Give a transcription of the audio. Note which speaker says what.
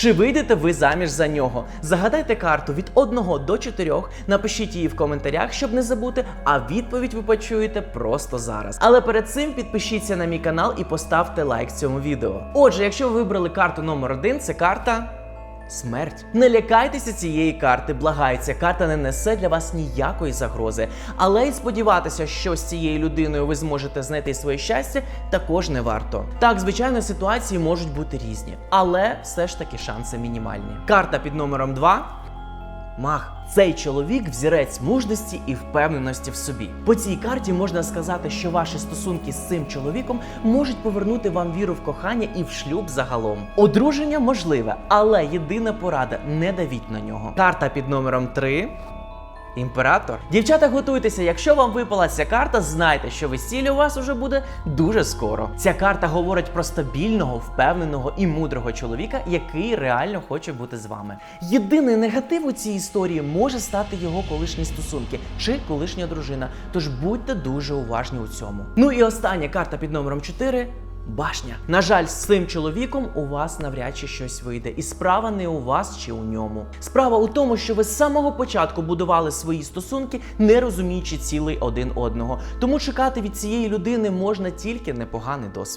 Speaker 1: Чи вийдете ви заміж за нього? Загадайте карту від 1 до 4, напишіть її в коментарях, щоб не забути, а відповідь ви почуєте просто зараз. Але перед цим підпишіться на мій канал і поставте лайк цьому відео. Отже, якщо ви вибрали карту номер 1, це карта. Смерть. Не лякайтеся цієї карти, благаю, ця карта не несе для вас ніякої загрози. Але й сподіватися, що з цією людиною ви зможете знайти своє щастя, також не варто. Так, звичайно, ситуації можуть бути різні, але все ж таки шанси мінімальні. Карта під номером 2 Мах, цей чоловік взірець мужності і впевненості в собі. По цій карті можна сказати, що ваші стосунки з цим чоловіком можуть повернути вам віру в кохання і в шлюб загалом. Одруження можливе, але єдина порада не давіть на нього. Карта під номером 3 Імператор. Дівчата, готуйтеся, якщо вам випала ця карта, знайте, що весілля у вас уже буде дуже скоро. Ця карта говорить про стабільного, впевненого і мудрого чоловіка, який реально хоче бути з вами. Єдиний негатив у цій історії може стати його колишні стосунки чи колишня дружина. Тож будьте дуже уважні у цьому. Ну і остання карта під номером 4 Башня. На жаль, з цим чоловіком у вас навряд чи щось вийде. І справа не у вас чи у ньому. Справа у тому, що ви з самого початку будували свої стосунки, не розуміючи цілий один одного. Тому чекати від цієї людини можна тільки непоганий досвід.